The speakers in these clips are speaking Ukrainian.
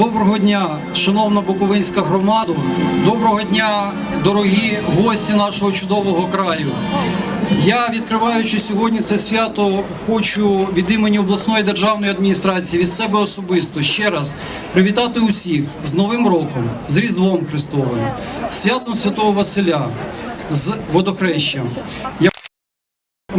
Доброго дня, шановна Буковинська громада. Доброго дня, дорогі гості нашого чудового краю. Я, відкриваючи сьогодні це свято, хочу від імені обласної державної адміністрації від себе особисто ще раз привітати усіх з Новим роком, з Різдвом Христовим, святом Святого Василя, з водохрещем.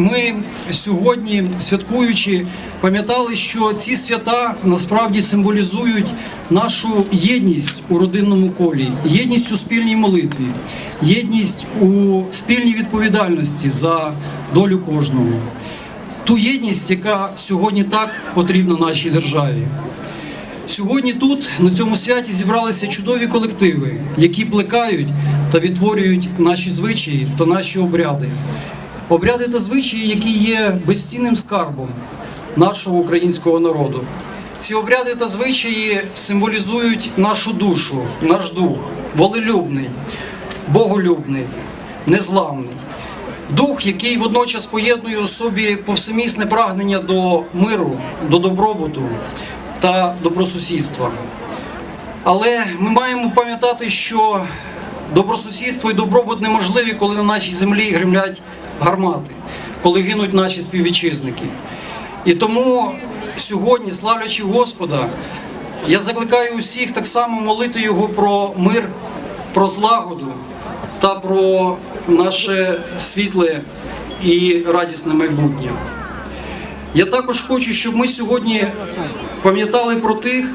Ми сьогодні, святкуючи, пам'ятали, що ці свята насправді символізують нашу єдність у родинному колі, єдність у спільній молитві, єдність у спільній відповідальності за долю кожного. Ту єдність, яка сьогодні так потрібна нашій державі. Сьогодні тут, на цьому святі, зібралися чудові колективи, які плекають та відтворюють наші звичаї та наші обряди. Обряди та звичаї, які є безцінним скарбом нашого українського народу. Ці обряди та звичаї символізують нашу душу, наш дух, волелюбний, боголюбний, незламний. Дух, який водночас поєднує у собі повсемісне прагнення до миру, до добробуту та добросусідства. Але ми маємо пам'ятати, що добросусідство і добробут неможливі, коли на нашій землі гремлять гармати, коли гинуть наші співвітчизники. І тому сьогодні, славлячи Господа, я закликаю усіх так само молити Його про мир, про злагоду та про наше світле і радісне майбутнє. Я також хочу, щоб ми сьогодні пам'ятали про тих,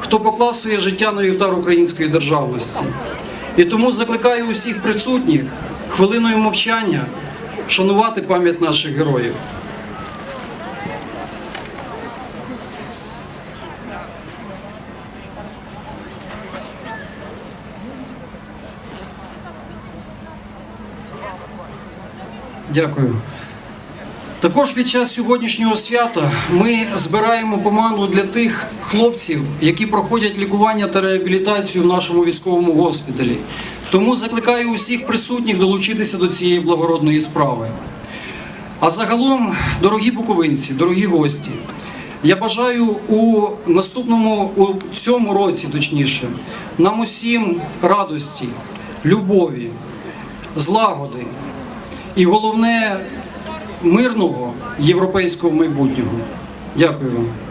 хто поклав своє життя на вівтар української державності. І тому закликаю усіх присутніх хвилиною мовчання вшанувати пам'ять наших героїв. Дякую. Також під час сьогоднішнього свята ми збираємо команду для тих хлопців, які проходять лікування та реабілітацію в нашому військовому госпіталі. Тому закликаю усіх присутніх долучитися до цієї благородної справи. А загалом, дорогі буковинці, дорогі гості, я бажаю у наступному, у цьому році, точніше, нам усім радості, любові, злагоди і головне мирного європейського майбутнього. Дякую вам.